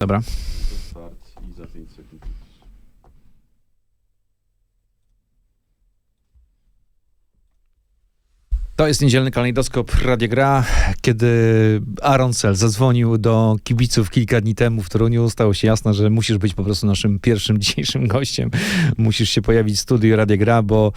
Dobra. Start i za 5 sekund. To jest niedzielny kalejdoskop Radia Gra, kiedy Aaron Sel zadzwonił do kibiców kilka dni temu w Toruniu. Stało się jasne, że musisz być po prostu naszym pierwszym dzisiejszym gościem. Musisz się pojawić w studiu Radia Gra, bo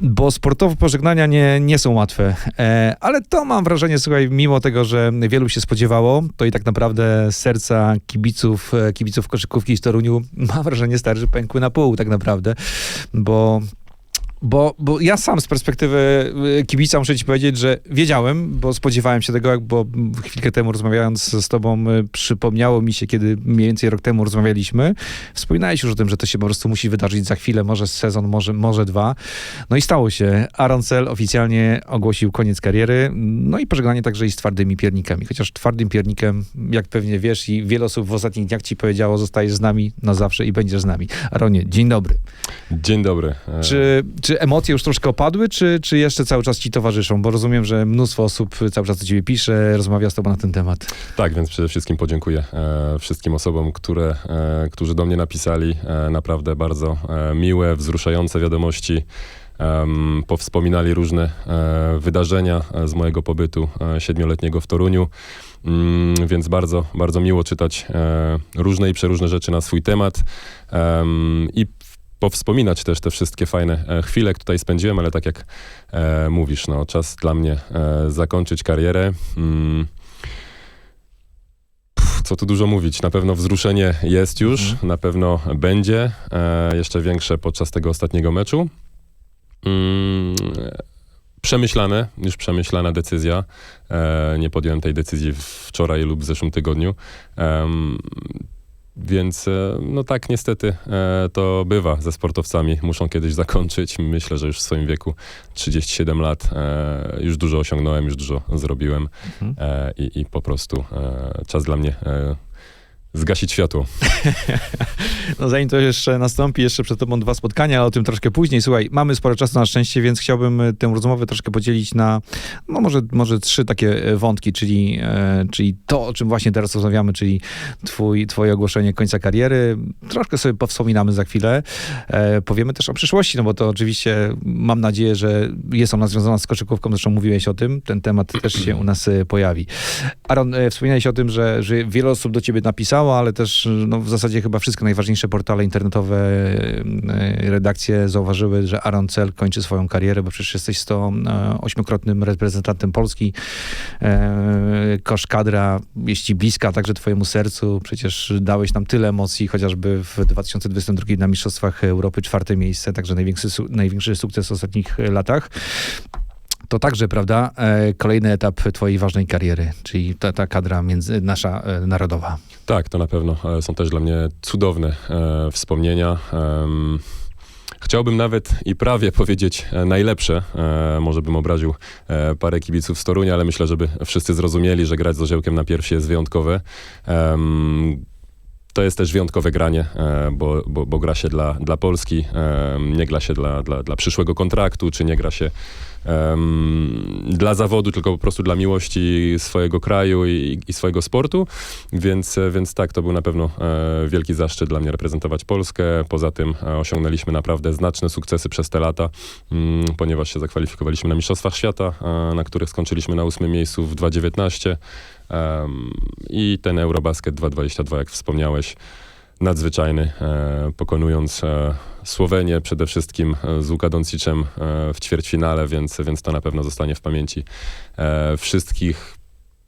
bo sportowe pożegnania nie, nie są łatwe. E, ale to mam wrażenie, słuchaj, mimo tego, że wielu się spodziewało, to i tak naprawdę serca kibiców, e, kibiców koszykówki z Toruniu, mam wrażenie, stary, że pękły na pół tak naprawdę, bo bo, bo ja sam z perspektywy y, kibica muszę ci powiedzieć, że wiedziałem, bo spodziewałem się tego, bo chwilkę temu rozmawiając z tobą y, przypomniało mi się, kiedy mniej więcej rok temu rozmawialiśmy, wspominałeś już o tym, że to się po prostu musi wydarzyć za chwilę, może sezon, może, może dwa. No i stało się. Aaron Cell oficjalnie ogłosił koniec kariery, no i pożegnanie także i z twardymi piernikami. Chociaż twardym piernikiem, jak pewnie wiesz i wiele osób w ostatnich dniach ci powiedziało, zostajesz z nami na zawsze i będziesz z nami. Aaronie, dzień dobry. Dzień dobry. E, Czy, emocje już troszkę opadły, czy, czy jeszcze cały czas ci towarzyszą? Bo rozumiem, że mnóstwo osób cały czas do ciebie pisze, rozmawia z tobą na ten temat. Tak, więc przede wszystkim podziękuję e, wszystkim osobom, które, e, którzy do mnie napisali e, naprawdę bardzo e, miłe, wzruszające wiadomości. Em, powspominali różne e, wydarzenia e, z mojego pobytu e, siedmioletniego w Toruniu. Mm, więc bardzo, bardzo miło czytać e, różne i przeróżne rzeczy na swój temat. Em, I powspominać też te wszystkie fajne e, chwile, które tutaj spędziłem, ale tak jak e, mówisz, no, czas dla mnie e, zakończyć karierę. Mm. Pff, Co tu dużo mówić? Na pewno wzruszenie jest już, Mhm. na pewno będzie e, jeszcze większe podczas tego ostatniego meczu. Mm, e, przemyślane, już przemyślana decyzja. E, nie podjąłem tej decyzji wczoraj lub w zeszłym tygodniu. Em, więc e, no tak niestety e, to bywa ze sportowcami. Muszą kiedyś zakończyć. Myślę, że już w swoim wieku 37 lat e, już dużo osiągnąłem, już dużo zrobiłem Mhm. i, i po prostu czas dla mnie zgasić światło. No zanim to jeszcze nastąpi, jeszcze przed tobą dwa spotkania, ale o tym troszkę później. Słuchaj, mamy sporo czasu na szczęście, więc chciałbym e, tę rozmowę troszkę podzielić na, no może, może trzy takie e, wątki, czyli, e, czyli to, o czym właśnie teraz rozmawiamy, czyli twój, twoje ogłoszenie końca kariery. Troszkę sobie powspominamy za chwilę. E, powiemy też o przyszłości, no bo to oczywiście mam nadzieję, że jest ona związana z koszykówką, zresztą mówiłeś o tym, ten temat też się u nas e, pojawi. Aaron, e, wspominałeś o tym, że, że wiele osób do ciebie napisało, ale też no, w zasadzie chyba wszystkie najważniejsze portale internetowe, e, redakcje zauważyły, że Aaron Cell kończy swoją karierę, bo przecież jesteś 108-krotnym reprezentantem Polski. E, Kosz kadra jest ci bliska także twojemu sercu. Przecież dałeś nam tyle emocji, chociażby w 2022 na Mistrzostwach Europy czwarte miejsce, także największy, największy sukces w ostatnich e, latach. To także, prawda, e, kolejny etap twojej ważnej kariery, czyli ta, ta kadra między, nasza e, narodowa. Tak, to na pewno e, są też dla mnie cudowne e, wspomnienia. Em, Chciałbym nawet i prawie powiedzieć e, najlepsze. E, może bym obraził e, parę kibiców z Torunia, ale myślę, żeby wszyscy zrozumieli, że grać z orzełkiem na piersi jest wyjątkowe. Em, to jest też wyjątkowe granie, e, bo, bo, bo gra się dla, dla Polski, nie gra się dla, dla, dla przyszłego kontraktu, czy nie gra się em, dla zawodu, tylko po prostu dla miłości swojego kraju i, i swojego sportu. Więc, e, więc tak, to był na pewno e, wielki zaszczyt dla mnie reprezentować Polskę. Poza tym e, osiągnęliśmy naprawdę znaczne sukcesy przez te lata, mm, ponieważ się zakwalifikowaliśmy na Mistrzostwach Świata, e, na których skończyliśmy na ósmym miejscu w 2019. Em, I ten Eurobasket 2022, jak wspomniałeś, nadzwyczajny, e, pokonując e, Słowenię przede wszystkim e, z Łuka Doncicem w ćwierćfinale, więc, więc to na pewno zostanie w pamięci wszystkich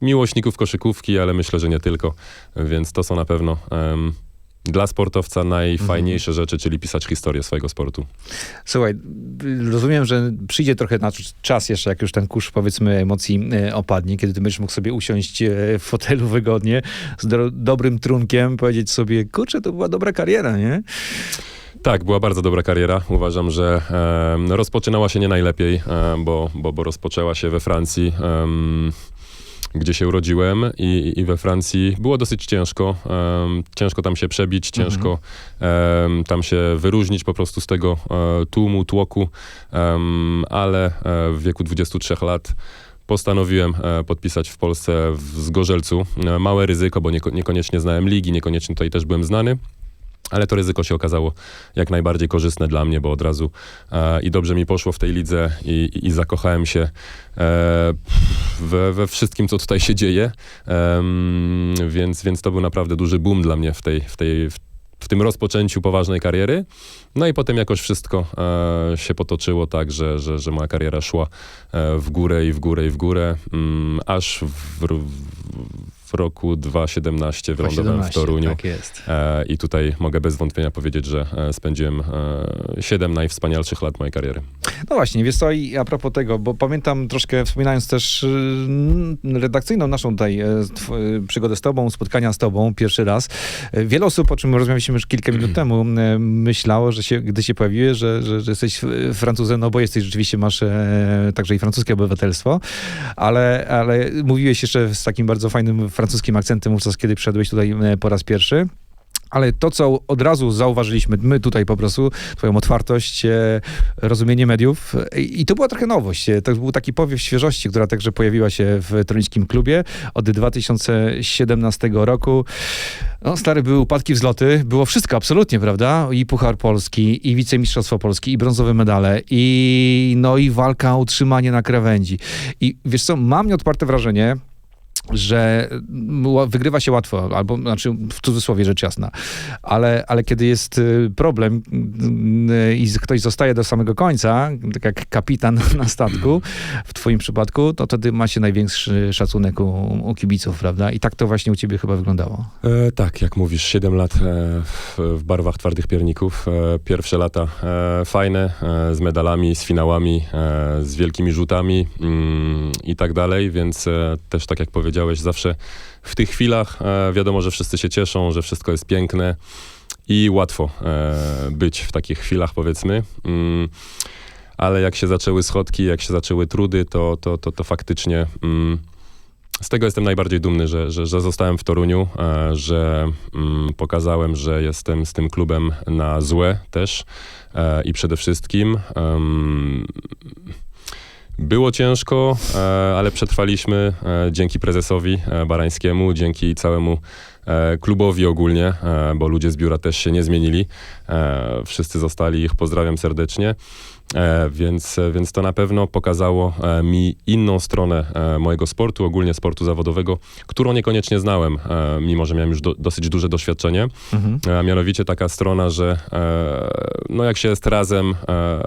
miłośników koszykówki, ale myślę, że nie tylko, więc to są na pewno dla sportowca najfajniejsze rzeczy, czyli pisać historię swojego sportu. Słuchaj, rozumiem, że przyjdzie trochę na czas jeszcze, jak już ten kurz, powiedzmy, emocji e, opadnie, kiedy ty będziesz mógł sobie usiąść e, w fotelu wygodnie, z do, dobrym trunkiem, powiedzieć sobie, kurczę, to była dobra kariera, nie? Tak, była bardzo dobra kariera. Uważam, że em, rozpoczynała się nie najlepiej, em, bo, bo, bo rozpoczęła się we Francji, em, gdzie się urodziłem i, i we Francji było dosyć ciężko. em, ciężko tam się przebić, ciężko em, tam się wyróżnić po prostu z tego e, tłumu, tłoku, ale e, w wieku 23 lat postanowiłem e, podpisać w Polsce w Zgorzelcu. Małe ryzyko, bo nieko, niekoniecznie znałem ligi, niekoniecznie tutaj też byłem znany. Ale to ryzyko się okazało jak najbardziej korzystne dla mnie, bo od razu e, i dobrze mi poszło w tej lidze i, i, zakochałem się e, we, we wszystkim, co tutaj się dzieje. Em, więc, więc to był naprawdę duży boom dla mnie w, tej, w, tej, w, w tym rozpoczęciu poważnej kariery. No i potem jakoś wszystko e, się potoczyło tak, że, że, że moja kariera szła e, w górę i w górę i w górę, mm, aż w, w roku 2017 wylądowałem w 17, Toruniu. Tak jest. E, I tutaj mogę bez wątpienia powiedzieć, że e, spędziłem e, 7 najwspanialszych lat mojej kariery. No właśnie, wiesz co, i a propos tego, bo pamiętam troszkę, wspominając też y, redakcyjną naszą tutaj e, e, przygodę z tobą, spotkania z tobą pierwszy raz, e, wiele osób, o czym rozmawialiśmy już kilka minut temu, e, myślało, że się, gdy się pojawiły, że, że, że jesteś e, Francuzem, no bo jesteś, rzeczywiście masz e, także i francuskie obywatelstwo, ale, ale mówiłeś jeszcze z takim bardzo fajnym francuskim akcentem wówczas, kiedy przyszedłeś tutaj e, po raz pierwszy. Ale to, co od razu zauważyliśmy, my tutaj po prostu, twoją otwartość, e, rozumienie mediów e, i to była trochę nowość. To był taki powiew świeżości, która także pojawiła się w toruńskim klubie od 2017 roku. No, stary, były upadki, wzloty, było wszystko absolutnie, prawda? I Puchar Polski, i Wicemistrzostwo Polski, i brązowe medale, i no i walka o utrzymanie na krawędzi. I wiesz co, mam nieodparte wrażenie, że wygrywa się łatwo, albo znaczy w cudzysłowie rzecz jasna, ale, ale kiedy jest y, problem y, i z- ktoś zostaje do samego końca, tak jak kapitan na statku, w twoim przypadku, to wtedy ma się największy szacunek u, u kibiców, prawda? I tak to właśnie u ciebie chyba wyglądało. E, tak, jak mówisz, 7 lat e, w, w barwach twardych pierników. E, pierwsze lata e, fajne, z medalami, z finałami, z wielkimi rzutami mm, i tak dalej, więc też tak jak powiedziałeś, zawsze w tych chwilach e, wiadomo, że wszyscy się cieszą, że wszystko jest piękne i łatwo e, być w takich chwilach, powiedzmy. Mm, ale jak się zaczęły schodki, jak się zaczęły trudy, to, to, to, to faktycznie... Mm, z tego jestem najbardziej dumny, że, że, że zostałem w Toruniu, e, że mm, pokazałem, że jestem z tym klubem na złe też e, i przede wszystkim było ciężko, e, ale przetrwaliśmy e, dzięki prezesowi e, Barańskiemu, dzięki całemu klubowi ogólnie, e, bo ludzie z biura też się nie zmienili. E, wszyscy zostali, ich pozdrawiam serdecznie. E, więc, więc to na pewno pokazało e, mi inną stronę e, mojego sportu, ogólnie sportu zawodowego, którą niekoniecznie znałem, e, mimo że miałem już do, dosyć duże doświadczenie. Mhm. A mianowicie taka strona, że e, no jak się jest razem e,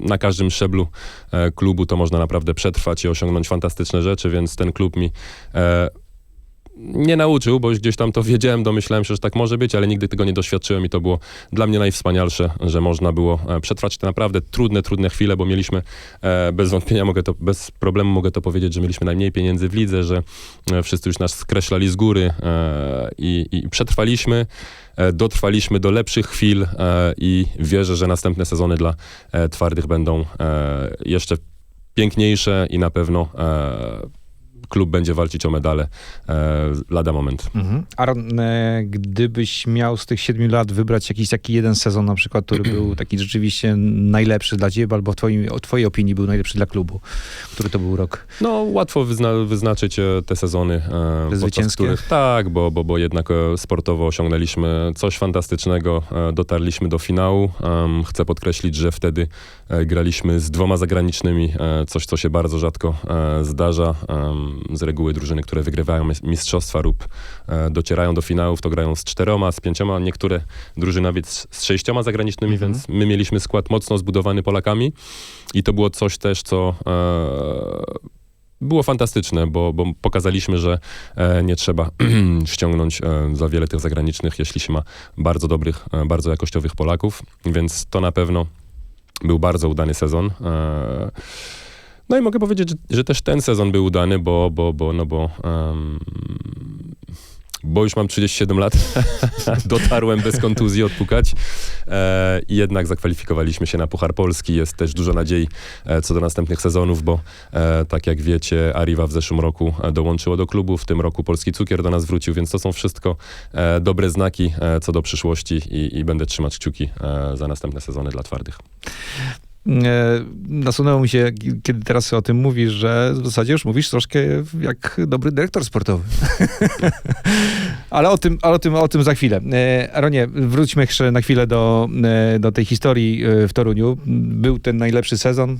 na każdym szczeblu e, klubu, to można naprawdę przetrwać i osiągnąć fantastyczne rzeczy, więc ten klub mi e, nie nauczył, bo już gdzieś tam to wiedziałem, domyślałem się, że tak może być, ale nigdy tego nie doświadczyłem i to było dla mnie najwspanialsze, że można było e, przetrwać te naprawdę trudne, trudne chwile, bo mieliśmy e, bez wątpienia, mogę to, bez problemu mogę to powiedzieć, że mieliśmy najmniej pieniędzy w lidze, że e, wszyscy już nas skreślali z góry i, i przetrwaliśmy, dotrwaliśmy do lepszych chwil i wierzę, że następne sezony dla twardych będą jeszcze piękniejsze i na pewno klub będzie walczyć o medale e, lada moment. Mhm. Aaron, e, gdybyś miał z tych siedmiu lat wybrać jakiś taki jeden sezon na przykład, który był taki rzeczywiście najlepszy dla ciebie, albo w twoim, o twojej opinii był najlepszy dla klubu, który to był rok? No, łatwo wyzna, wyznaczyć e, te sezony. E, zwycięskie? których, tak, bo, bo, bo jednak e, sportowo osiągnęliśmy coś fantastycznego, e, dotarliśmy do finału. Chcę podkreślić, że wtedy graliśmy z dwoma zagranicznymi, coś, co się bardzo rzadko zdarza. Z reguły drużyny, które wygrywają mis- mistrzostwa lub e, docierają do finałów, to grają z czteroma, z pięcioma, niektóre drużyny nawet z sześcioma zagranicznymi, Mhm. więc my mieliśmy skład mocno zbudowany Polakami i to było coś też, co e, było fantastyczne, bo, bo pokazaliśmy, że e, nie trzeba ściągnąć e, za wiele tych zagranicznych, jeśli się ma bardzo dobrych, e, bardzo jakościowych Polaków, więc to na pewno był bardzo udany sezon. No i mogę powiedzieć, że, też ten sezon był udany, bo, bo, bo, no bo, em, bo już mam 37 lat, dotarłem bez kontuzji odpukać e, i jednak zakwalifikowaliśmy się na Puchar Polski. Jest też dużo nadziei e, co do następnych sezonów, bo e, tak jak wiecie, Arriva w zeszłym roku e, dołączyło do klubu, w tym roku Polski Cukier do nas wrócił, więc to są wszystko e, dobre znaki e, co do przyszłości i, i będę trzymać kciuki za następne sezony dla twardych. E, nasunęło mi się, kiedy teraz o tym mówisz, że w zasadzie już mówisz troszkę jak dobry dyrektor sportowy. ale o tym, ale o tym, o tym za chwilę. E, Aronie, wróćmy jeszcze na chwilę do, e, do tej historii e, w Toruniu. Był ten najlepszy sezon.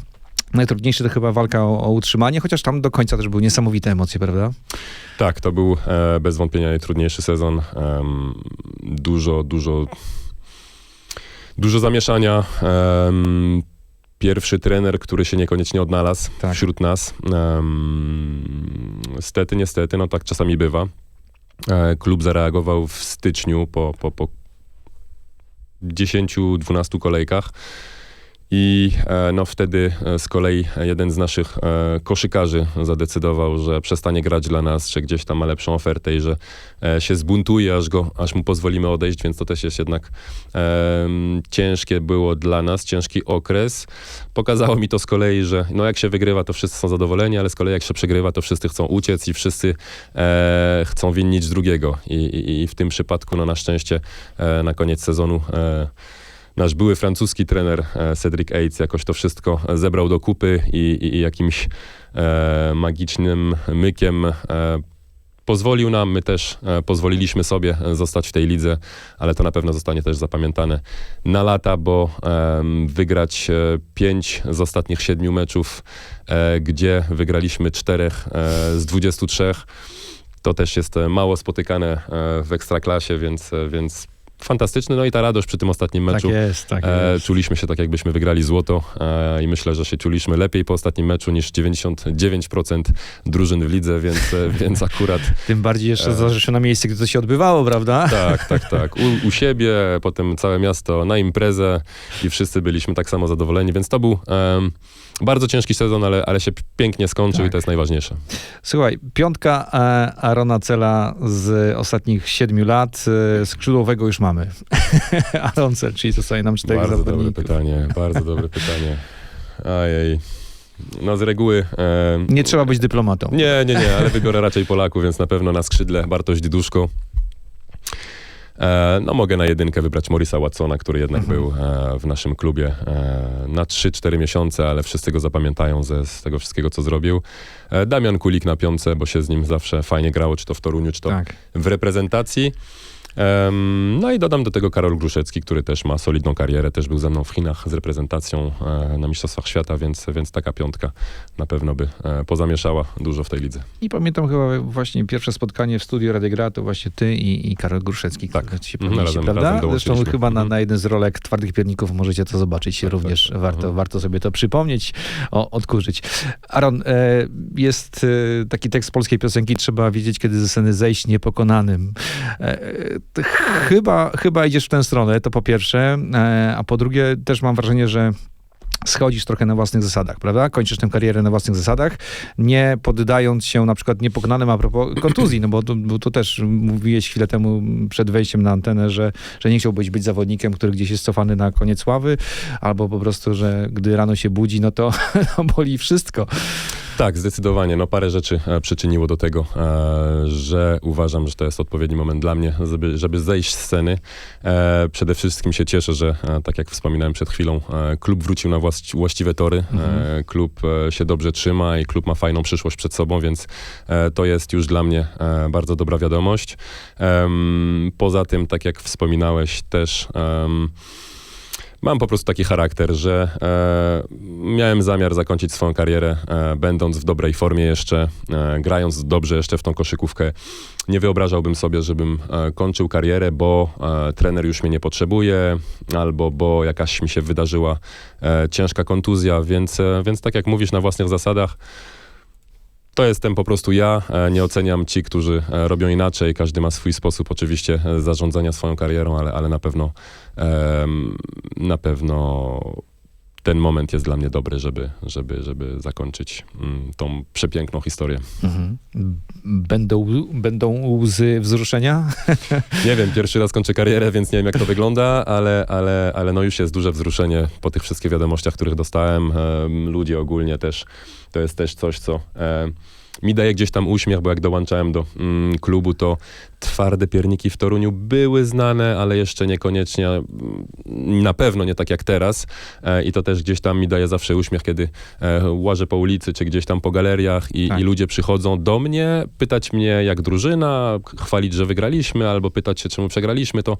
Najtrudniejszy to chyba walka o, o utrzymanie, chociaż tam do końca też były niesamowite emocje, prawda? Tak, to był e, bez wątpienia najtrudniejszy sezon. Em, dużo, dużo, dużo zamieszania. Em, pierwszy trener, który się niekoniecznie odnalazł Tak. wśród nas. Em, stety, niestety, no tak czasami bywa. E, klub zareagował w styczniu po, po, po 10-12 kolejkach. I e, no wtedy e, z kolei jeden z naszych e, koszykarzy zadecydował, że przestanie grać dla nas, że gdzieś tam ma lepszą ofertę i że e, się zbuntuje, aż, go, aż mu pozwolimy odejść, więc to też jest jednak em, ciężkie było dla nas, ciężki okres. Pokazało mi to z kolei, że no jak się wygrywa, to wszyscy są zadowoleni, ale z kolei jak się przegrywa, to wszyscy chcą uciec i wszyscy e, chcą winnić drugiego. I, i, I w tym przypadku, no na szczęście, e, na koniec sezonu e, nasz były francuski trener e, Cedric Aids jakoś to wszystko zebrał do kupy i, i, i jakimś e, magicznym mykiem e, pozwolił nam, my też e, pozwoliliśmy sobie e, zostać w tej lidze, ale to na pewno zostanie też zapamiętane na lata, bo wygrać pięć z ostatnich siedmiu meczów, gdzie wygraliśmy czterech z 23, to też jest mało spotykane w ekstraklasie, więc, więc fantastyczny. No i ta radość przy tym ostatnim meczu. Tak jest, tak E, jest. czuliśmy się tak, jakbyśmy wygrali złoto e, i myślę, że się czuliśmy lepiej po ostatnim meczu niż 99% drużyn w lidze, więc, e, więc akurat Tym bardziej jeszcze E. na miejscu, gdzie to się odbywało, prawda? tak, tak, tak. U, u siebie, potem całe miasto na imprezę i wszyscy byliśmy tak samo zadowoleni, więc to był em, bardzo ciężki sezon, ale, ale się pięknie skończył Tak. i to jest najważniejsze. Słuchaj, piątka e, Arona Cela z ostatnich siedmiu lat. E, skrzydłowego już mamy. Aron Cel, czyli zostaje nam czterech bardzo dobre pytanie, bardzo dobre pytanie. Ajej. No z reguły... em, Nie trzeba być dyplomatą. Nie, nie, nie, ale wybiorę raczej Polaków, więc na pewno na skrzydle Bartosz Diduszko. E, no mogę na jedynkę wybrać Morisa Watsona, który jednak Mhm. był e, w naszym klubie e, na 3-4 miesiące, ale wszyscy go zapamiętają ze, z tego wszystkiego, co zrobił. Damian Kulik na piątce, bo się z nim zawsze fajnie grało, czy to w Toruniu, czy to Tak. w reprezentacji. No i dodam do tego Karol Gruszecki, który też ma solidną karierę, też był ze mną w Chinach z reprezentacją e, na Mistrzostwach Świata, więc, więc taka piątka na pewno by e, pozamieszała dużo w tej lidze. I pamiętam chyba właśnie pierwsze spotkanie w studiu Rady Gra, to właśnie ty i, i Karol Gruszecki, Tak. się Mhm, razem- prawda? razem Zresztą chyba na, Mhm. na jeden z rolek Twardych Pierników możecie to zobaczyć. Tak, Również tak, warto, Mhm. warto sobie to przypomnieć, o, odkurzyć. Aaron, e, jest taki tekst polskiej piosenki, trzeba wiedzieć, kiedy ze sceny zejść niepokonanym. Chyba, chyba idziesz w tę stronę, to po pierwsze, e, a po drugie też mam wrażenie, że schodzisz trochę na własnych zasadach, prawda? Kończysz tę karierę na własnych zasadach, nie poddając się na przykład niepokonanym a propos kontuzji, no bo to, bo to też mówiłeś chwilę temu przed wejściem na antenę, że, że nie chciałbyś być zawodnikiem, który gdzieś jest cofany na koniec ławy, albo po prostu, że gdy rano się budzi, no to no, boli wszystko. Tak, zdecydowanie. No parę rzeczy e, przyczyniło do tego, e, że uważam, że to jest odpowiedni moment dla mnie, żeby, żeby zejść z sceny. E, przede wszystkim się cieszę, że tak jak wspominałem przed chwilą, klub wrócił na właści- właściwe tory. E, klub się dobrze trzyma i klub ma fajną przyszłość przed sobą, więc to jest już dla mnie bardzo dobra wiadomość. Poza tym, tak jak wspominałeś, też Mam po prostu taki charakter, że e, miałem zamiar zakończyć swoją karierę, e, będąc w dobrej formie jeszcze, e, grając dobrze jeszcze w tą koszykówkę. Nie wyobrażałbym sobie, żebym e, kończył karierę, bo e, trener już mnie nie potrzebuje, albo bo jakaś mi się wydarzyła e, ciężka kontuzja, więc, więc tak jak mówisz, na własnych zasadach, to jestem po prostu ja. E, Nie oceniam ci, którzy e, robią inaczej. Każdy ma swój sposób oczywiście e, zarządzania swoją karierą, ale, ale na pewno na pewno ten moment jest dla mnie dobry, żeby, żeby, żeby zakończyć mm, tą przepiękną historię. Mhm. Będą, będą łzy wzruszenia? Nie wiem, pierwszy raz kończę karierę, więc nie wiem, jak to wygląda, ale, ale, ale no już jest duże wzruszenie po tych wszystkich wiadomościach, których dostałem. Em, ludzie ogólnie też, to jest też coś, co... E, mi daje gdzieś tam uśmiech, bo jak dołączałem do mm, klubu, to twarde pierniki w Toruniu były znane, ale jeszcze niekoniecznie, mm, na pewno nie tak jak teraz. E, I to też gdzieś tam mi daje zawsze uśmiech, kiedy e, łażę po ulicy, czy gdzieś tam po galeriach i, Tak. i ludzie przychodzą do mnie, pytać mnie jak drużyna, chwalić, że wygraliśmy, albo pytać się, czemu przegraliśmy, to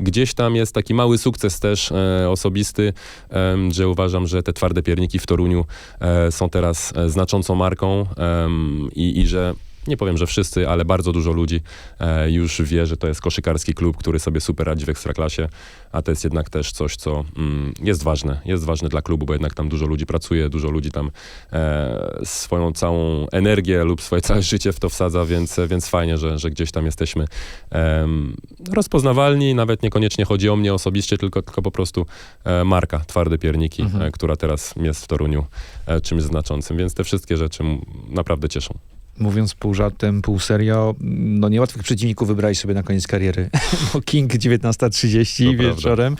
gdzieś tam jest taki mały sukces też e, osobisty, em, że uważam, że te twarde pierniki w Toruniu e, są teraz e, znaczącą marką i, i że nie powiem, że wszyscy, ale bardzo dużo ludzi e, już wie, że to jest koszykarski klub, który sobie super radzi w Ekstraklasie, a to jest jednak też coś, co mm, jest ważne. Jest ważne dla klubu, bo jednak tam dużo ludzi pracuje, dużo ludzi tam e, swoją całą energię lub swoje całe życie w to wsadza, więc, więc fajnie, że, że gdzieś tam jesteśmy rozpoznawalni. Nawet niekoniecznie chodzi o mnie osobiście, tylko, tylko po prostu e, marka Twarde Pierniki, Mhm. która teraz jest w Toruniu czymś znaczącym, więc te wszystkie rzeczy naprawdę cieszą. Mówiąc pół żartem, pół serio, no niełatwych przeciwników wybrałeś sobie na koniec kariery. Bo King 19.30 To prawda. wieczorem,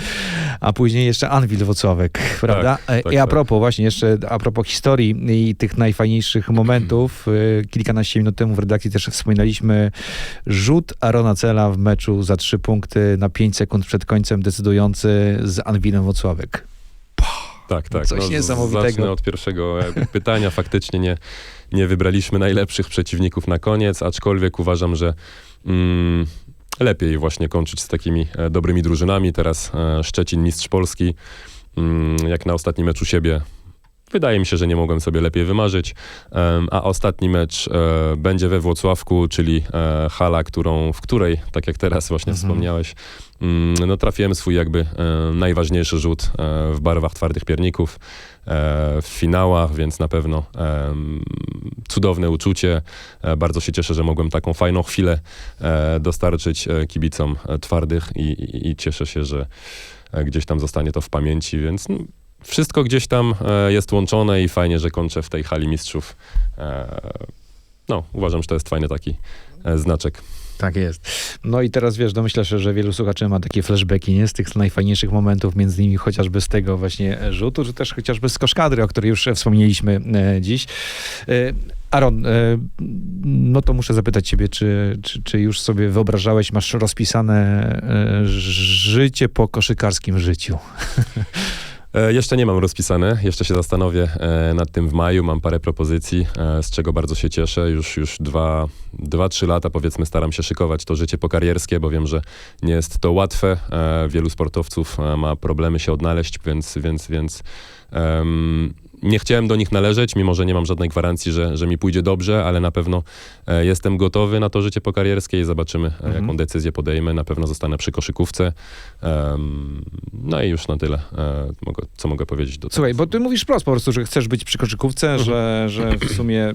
a później jeszcze Anvil Wocławek, prawda? E, tak, I a tak. propos, właśnie jeszcze a propos historii i tych najfajniejszych momentów, y, kilkanaście minut temu w redakcji też wspominaliśmy rzut Arona Cela w meczu za trzy punkty na 5 sekund przed końcem decydujący z Anvilem Wocławek. Tak, tak. Coś z- niesamowitego. Zacznę od pierwszego pytania. Faktycznie nie, nie wybraliśmy najlepszych przeciwników na koniec, aczkolwiek uważam, że mm, lepiej właśnie kończyć z takimi e, dobrymi drużynami. Teraz e, Szczecin, mistrz Polski, mm, jak na ostatnim meczu siebie. Wydaje mi się, że nie mogłem sobie lepiej wymarzyć. A ostatni mecz e, będzie we Włocławku, czyli e, hala, którą, w której, tak jak teraz właśnie Mhm. wspomniałeś, mm, no trafiłem swój jakby e, najważniejszy rzut w barwach twardych pierników w finałach, więc na pewno cudowne uczucie. Bardzo się cieszę, że mogłem taką fajną chwilę dostarczyć kibicom twardych i, i, i cieszę się, że gdzieś tam zostanie to w pamięci, więc mm, wszystko gdzieś tam e, jest łączone i fajnie, że kończę w tej hali mistrzów. E, no, uważam, że to jest fajny taki e, znaczek. Tak jest. No i teraz wiesz, domyślasz się, że wielu słuchaczy ma takie flashbacki, nie? Z tych najfajniejszych momentów, między innymi chociażby z tego właśnie rzutu, czy też chociażby z koszkadry, o której już wspomnieliśmy dziś. Aaron, no to muszę zapytać ciebie, czy, czy, czy już sobie wyobrażałeś, masz rozpisane życie po koszykarskim życiu? E, Jeszcze nie mam rozpisane, jeszcze się zastanowię e, nad tym w maju. Mam parę propozycji, e, z czego bardzo się cieszę. Już, już dwa, dwa, trzy lata powiedzmy staram się szykować to życie pokarierskie, bo wiem, że nie jest to łatwe. Wielu sportowców ma problemy się odnaleźć, więc, więc, więc em, nie chciałem do nich należeć, mimo że nie mam żadnej gwarancji, że, że mi pójdzie dobrze, ale na pewno e, jestem gotowy na to życie pokarierskie i zobaczymy, e, Mhm. jaką decyzję podejmę. Na pewno zostanę przy koszykówce. No i już na tyle, e, co mogę powiedzieć do Słuchaj, tego. bo ty mówisz wprost po prostu, że chcesz być przy koszykówce, Mhm. że, że w sumie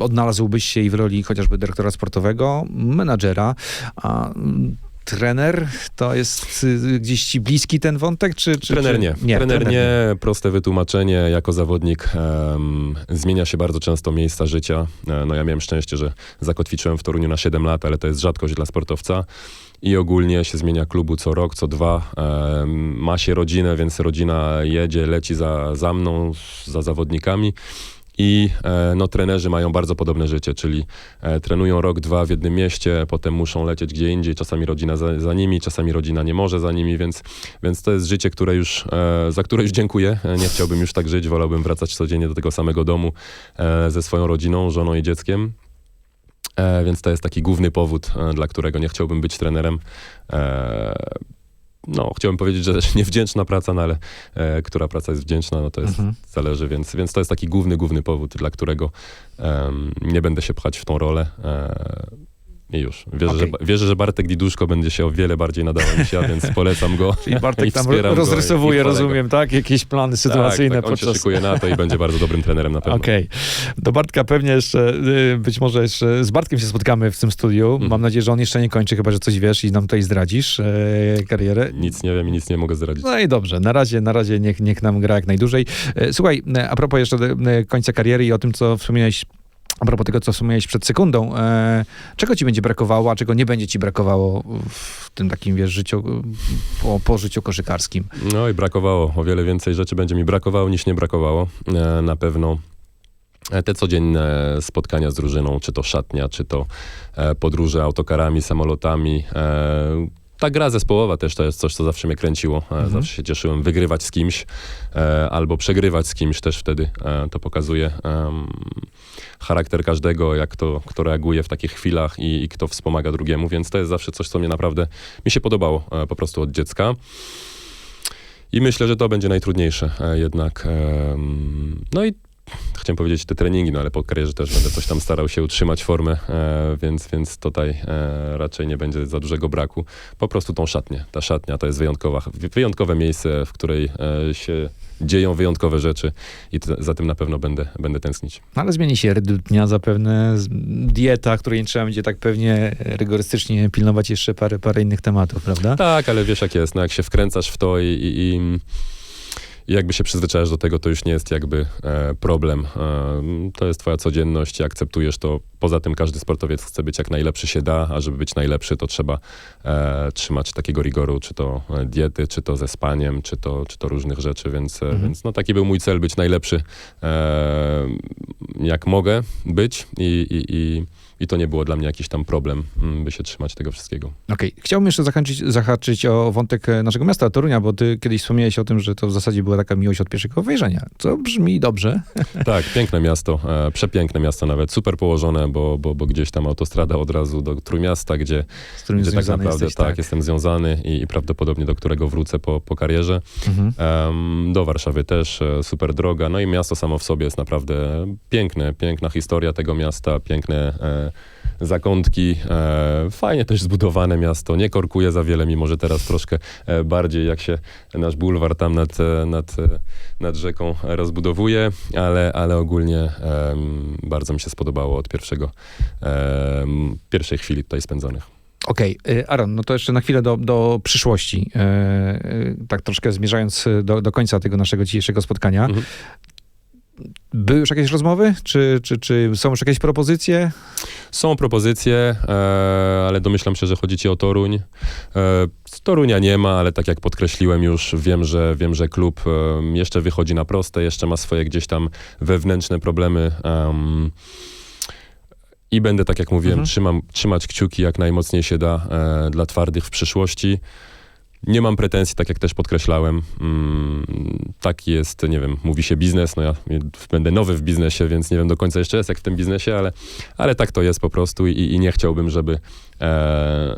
odnalazłbyś się i w roli chociażby dyrektora sportowego, menadżera, a trener to jest y, gdzieś ci bliski ten wątek, czy... czy Trener czy... nie. trener nie. Proste wytłumaczenie. Jako zawodnik em, zmienia się bardzo często miejsca życia. E, no ja miałem szczęście, że zakotwiczyłem w Toruniu na 7 lat, ale to jest rzadkość dla sportowca. I ogólnie się zmienia klubu co rok, co dwa. Ma się rodzinę, więc rodzina jedzie, leci za, za mną, za zawodnikami. I e, no, trenerzy mają bardzo podobne życie, czyli e, trenują rok, dwa w jednym mieście, potem muszą lecieć gdzie indziej, czasami rodzina za, za nimi, czasami rodzina nie może za nimi, więc, więc to jest życie, które już, e, za które już dziękuję. Nie chciałbym już tak żyć, wolałbym wracać codziennie do tego samego domu ze swoją rodziną, żoną i dzieckiem. Więc to jest taki główny powód, dla którego nie chciałbym być trenerem. No, chciałbym powiedzieć, że też niewdzięczna praca, no ale e, która praca jest wdzięczna, no to jest, Mhm. zależy, więc, więc to jest taki główny, główny powód, dla którego nie będę się pchać w tą rolę. E, I już. Wierzę, Okej. że, wierzę, że Bartek Diduszko będzie się o wiele bardziej nadawał niż ja, więc polecam go. Czyli I Bartek tam rozrysowuje, rozumiem, tak? Jakieś plany sytuacyjne tak, tak, on się podczas... szykuje na to i będzie bardzo dobrym trenerem na pewno. Okej. Do Bartka pewnie jeszcze, y, być może jeszcze z Bartkiem się spotkamy w tym studiu. Mhm. Mam nadzieję, że on jeszcze nie kończy, chyba że coś wiesz i nam tutaj zdradzisz e, karierę. Nic nie wiem i nic nie mogę zdradzić. No i dobrze, na razie, na razie niech, niech nam gra jak najdłużej. E, Słuchaj, e, a propos jeszcze e, końca kariery i o tym, co wspomniałeś, a propos tego, co wspomniałeś przed sekundą, e, czego ci będzie brakowało, a czego nie będzie ci brakowało w tym takim, wiesz, życiu, po, po życiu koszykarskim? No i brakowało. O wiele więcej rzeczy będzie mi brakowało niż nie brakowało. E, na pewno E, Te codzienne spotkania z drużyną, czy to szatnia, czy to e, podróże autokarami, samolotami. Ta gra zespołowa też to jest coś, co zawsze mnie kręciło. E, Zawsze się cieszyłem wygrywać z kimś e, albo przegrywać z kimś też wtedy. E, to pokazuje charakter każdego, jak to, kto reaguje w takich chwilach i, i kto wspomaga drugiemu, więc to jest zawsze coś, co mnie naprawdę mi się podobało e, po prostu od dziecka. I myślę, że to będzie najtrudniejsze e, jednak. No i chciałem powiedzieć te treningi, no ale po karierze też będę coś tam starał się utrzymać formę, e, więc, więc tutaj e, raczej nie będzie za dużego braku. Po prostu tą szatnię. Ta szatnia to jest wyjątkowa, wyjątkowe miejsce, w której e, się dzieją wyjątkowe rzeczy i t- za tym na pewno będę, będę tęsknić. No, ale zmieni się rytm dnia zapewne, dieta, której nie trzeba będzie tak pewnie rygorystycznie pilnować jeszcze parę, parę innych tematów, prawda? Tak, ale wiesz jak jest, no jak się wkręcasz w to i, i, i i jakby się przyzwyczajasz do tego, to już nie jest jakby e, problem. E, to jest twoja codzienność i akceptujesz to. Poza tym każdy sportowiec chce być jak najlepszy się da, a żeby być najlepszy, to trzeba e, trzymać takiego rigoru, czy to e, diety, czy to ze spaniem, czy to, czy to różnych rzeczy, więc, e, Mhm. więc no, taki był mój cel, być najlepszy e, jak mogę być i, i, i, i to nie było dla mnie jakiś tam problem, mm, by się trzymać tego wszystkiego. Okej, chciałbym jeszcze zahaczyć, zahaczyć o wątek e, naszego miasta, Torunia, bo ty kiedyś wspomniałeś o tym, że to w zasadzie była taka miłość od pierwszego wejrzenia, co brzmi dobrze. Tak, piękne miasto, e, przepiękne miasto nawet, super położone, bo, bo, bo gdzieś tam autostrada od razu do Trójmiasta, gdzie, gdzie tak naprawdę jesteś, tak, jestem związany i, i prawdopodobnie do którego wrócę po, po karierze. Mhm. Do Warszawy też e, super droga, no i miasto samo w sobie jest naprawdę piękne, piękna historia tego miasta, piękne e, zakątki, e, fajnie też zbudowane miasto, nie korkuje za wiele, mimo że teraz troszkę e, bardziej jak się nasz bulwar tam nad, e, nad, nad rzeką rozbudowuje, ale, ale ogólnie bardzo mi się spodobało od pierwszego, pierwszej chwili tutaj spędzonych. Okej, y, Aaron, no to jeszcze na chwilę do, do przyszłości. E, tak troszkę zmierzając do, do końca tego naszego dzisiejszego spotkania. Mhm. Były już jakieś rozmowy? Czy, czy, czy są już jakieś propozycje? Są propozycje, e, ale domyślam się, że chodzi ci o Toruń. E, Torunia nie ma, ale tak jak podkreśliłem już, wiem, że, wiem, że klub e, jeszcze wychodzi na proste, jeszcze ma swoje gdzieś tam wewnętrzne problemy. em, I będę, tak jak mówiłem, Mhm. trzymam, trzymać kciuki jak najmocniej się da e, dla twardych w przyszłości. Nie mam pretensji, tak jak też podkreślałem. Mm, taki jest, nie wiem, mówi się biznes. No ja będę nowy w biznesie, więc nie wiem do końca jeszcze jest jak w tym biznesie, ale, ale tak to jest po prostu i, i nie chciałbym, żeby, e,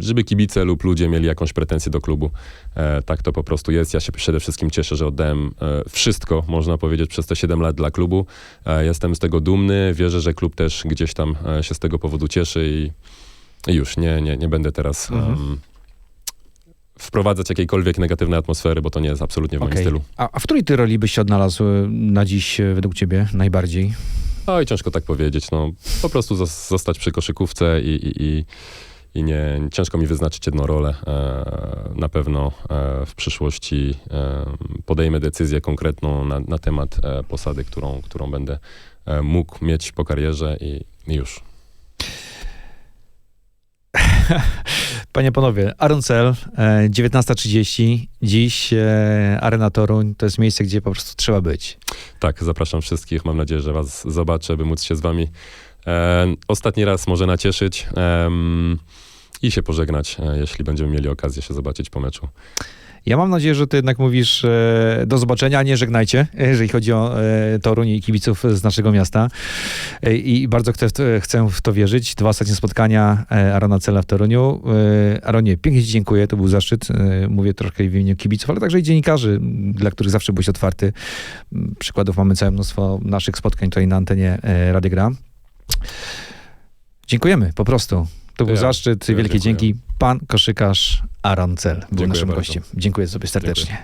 żeby kibice lub ludzie mieli jakąś pretensję do klubu. E, tak to po prostu jest. Ja się przede wszystkim cieszę, że oddałem e, wszystko, można powiedzieć, przez te 7 lat dla klubu. E, jestem z tego dumny. Wierzę, że klub też gdzieś tam e, się z tego powodu cieszy i, i już nie, nie, nie będę teraz Mhm. em, wprowadzać jakiejkolwiek negatywnej atmosfery, bo to nie jest absolutnie w moim stylu. A, a w której ty roli byś się odnalazł e, na dziś e, według ciebie najbardziej? Oj, ciężko tak powiedzieć. No, po prostu zos- zostać przy koszykówce i, i, i, i nie, ciężko mi wyznaczyć jedną rolę. E, na pewno e, w przyszłości e, podejmę decyzję konkretną na, na temat e, posady, którą, którą będę mógł mieć po karierze i, i już. Panie panowie, Aaron Cell, e, 19.30, dziś e, Arena Toruń, to jest miejsce, gdzie po prostu trzeba być. Tak, zapraszam wszystkich. Mam nadzieję, że was zobaczę, by móc się z wami e, ostatni raz może nacieszyć em, i się pożegnać, e, jeśli będziemy mieli okazję się zobaczyć po meczu. Ja mam nadzieję, że ty jednak mówisz e, do zobaczenia, a nie żegnajcie, jeżeli chodzi o e, Toruń i kibiców z naszego miasta. E, I bardzo chcę w, to, chcę w to wierzyć. Dwa ostatnie spotkania e, Arona Cela w Toruniu. E, Aronie, pięknie ci dziękuję, to był zaszczyt. E, mówię troszkę w imieniu kibiców, ale także i dziennikarzy, dla których zawsze byłeś otwarty. M, Przykładów mamy całe mnóstwo naszych spotkań tutaj na antenie e, Rady Gra. Dziękujemy, po prostu. To był Ja- zaszczyt, ja wielkie dziękuję. dzięki. Pan koszykarz Aaron Cel był Dziękuję naszym bardzo. gościem. Dziękuję sobie serdecznie.